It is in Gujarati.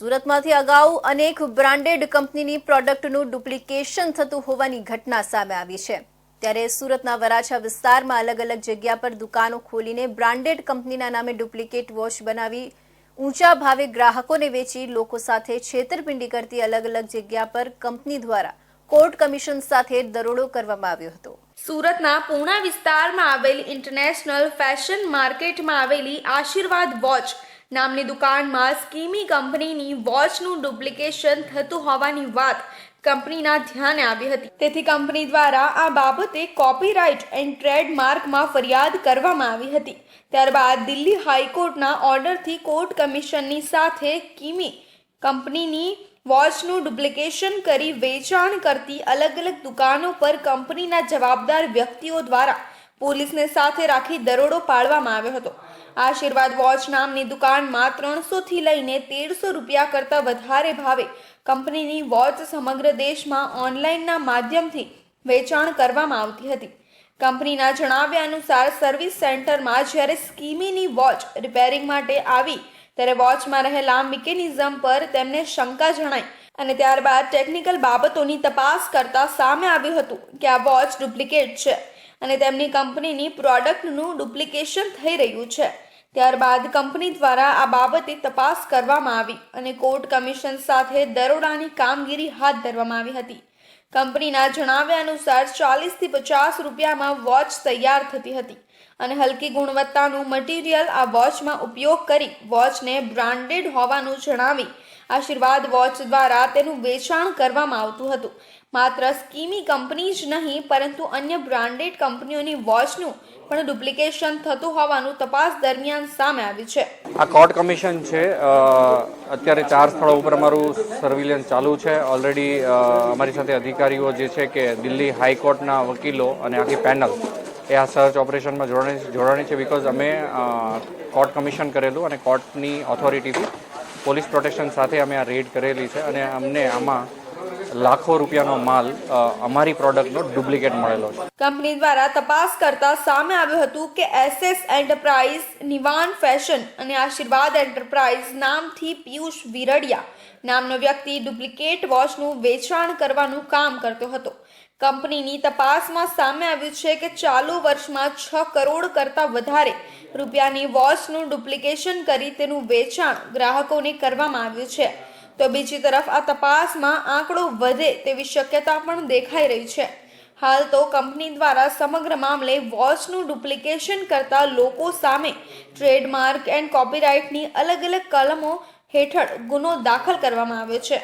સુરતમાંથી અગાઉ અનેક બ્રાન્ડેડ કંપનીની પ્રોડક્ટનું ડુપ્લિકેશન થતું હોવાની ઘટના સામે આવી છે. ત્યારે સુરતના વરાછા વિસ્તારમાં અલગ અલગ જગ્યા પર દુકાનો ખોલીને બ્રાન્ડેડ કંપનીના નામે ડુપ્લિકેટ વોચ બનાવી ઊંચા ભાવે ગ્રાહકોને વેચી લોકો સાથે છેતરપિંડી કરતી અલગ અલગ જગ્યા પર કંપની દ્વારા કોર્ટ કમિશન સાથે દરોડો કરવામાં આવ્યો હતો. સુરતના પૂણા વિસ્તારમાં આવેલ ઇન્ટરનેશનલ ફેશન માર્કેટમાં આવેલી આશીર્વાદ વોચ નામની દુકાનમાં સ્કીમી કંપનીની વોચનું ડુપ્લિકેશન થતું હોવાની વાત કંપનીના ધ્યાને આવી હતી. તેથી કંપની દ્વારા આ બાબતે કોપીરાઇટ એન્ડ ટ્રેડમાર્કમાં ફરિયાદ કરવામાં આવી હતી. ત્યારબાદ દિલ્હી હાઈકોર્ટના ઓર્ડરથી કોર્ટ કમિશનની સાથે કિમી કંપનીની વોચનું ડુપ્લિકેશન કરી વેચાણ કરતી અલગ અલગ દુકાનો પર કંપનીના જવાબદાર વ્યક્તિઓ દ્વારા પોલીસને સાથે રાખી દરોડો પાડવામાં આવ્યો હતો. આશીર્વાદ વોચ નામની દુકાનમાં ત્રણસોથી લઈને તેરસો રૂપિયા કરતાં વધારે ભાવે કંપનીની વોચ સમગ્ર દેશમાં ઓનલાઈનના માધ્યમથી વેચાણ કરવામાં આવતી હતી. કંપનીના જણાવ્યા અનુસાર સર્વિસ સેન્ટરમાં જ્યારે સ્કીમીની વોચ રિપેરિંગ માટે આવી, ત્યારે વોચમાં રહેલા મિકેનિઝમ પર તેમને શંકા જણાઈ અને ત્યારબાદ ટેકનિકલ બાબતોની તપાસ કરતા સામે આવ્યું હતું કે આ વોચ ડુપ્લિકેટ છે અને તેમની કંપનીની પ્રોડક્ટનું ડુપ્લિકેશન થઈ રહ્યું છે. ત્યારબાદ કંપની દ્વારા આ બાબતે તપાસ કરવામાં આવી અને કોર્ટ કમિશન સાથે દરોડાની કામગીરી હાથ ધરવામાં આવી હતી. કંપનીના જણાવ્યા અનુસાર ચાલીસથી પચાસ રૂપિયામાં વોચ તૈયાર થતી હતી. અને હલકી ગુણવત્તાનું મટીરિયલ આ વોચમાં ઉપયોગ કરી વોચને બ્રાન્ડેડ હોવાનું જણાવી આશીર્વાદ વોચ દ્વારા તેનું વેચાણ કરવામાં આવતું હતું. માત્ર સ્કીમી કંપની જ નહીં, પરંતુ અન્ય બ્રાન્ડેડ કંપનીઓની વોચનું પણ ડુપ્લિકેશન થતું હોવાનું તપાસ દરમિયાન સામે આવ્યું છે. આ કોર્ટ કમિશન છે અત્યારે ચાર સ્થળો ઉપર અમારું સર્વિલન્સ ચાલુ છે. ઓલરેડી અમારી સાથે અધિકારીઓ જે છે કે દિલ્હી હાઈકોર્ટના વકીલો અને આખી પેનલ એ આ સર્ચ ઓપરેશનમાં જોડાણી જોડાણી છે બિકોઝ અમે કોર્ટ કમિશન કરેલું અને કોર્ટની ઓથોરિટીથી પોલીસ પ્રોટેક્શન સાથે અમે આ રેડ કરેલી છે અને અમને આમાં લાખો રૂપિયાનો માલ અમારી પ્રોડક્ટનો ડુપ્લિકેટ મળેલો છે. કંપની દ્વારા તપાસ કરતા સામે આવ્યું હતું કે એસએસ એન્ટરપ્રાઇઝ, નિવાન ફેશન અને આશીર્વાદ એન્ટરપ્રાઇઝ નામથી પિયુષ વિરડિયા નામનો વ્યક્તિ ડુપ્લિકેટ વોચનું વેચાણ કરવાનું કામ કરતો હતો. કંપનીની તપાસમાં સામે આવ્યું છે કે ચાલુ વર્ષમાં છ કરોડ કરતાં વધારે રૂપિયાની વોચનું ડુપ્લિકેશન કરી તેનું વેચાણ ગ્રાહકોને કરવામાં આવ્યું છે. તો બીજી તરફ આ તપાસમાં આંકડો વધે તેવી શક્યતા પણ દેખાઈ રહી છે. હાલ તો કંપની દ્વારા સમગ્ર મામલે વોચનું ડુપ્લિકેશન કરતા લોકો સામે ટ્રેડમાર્ક એન્ડ કોપીરાઇટની અલગ અલગ કલમો હેઠળ ગુનો દાખલ કરવામાં આવ્યો છે.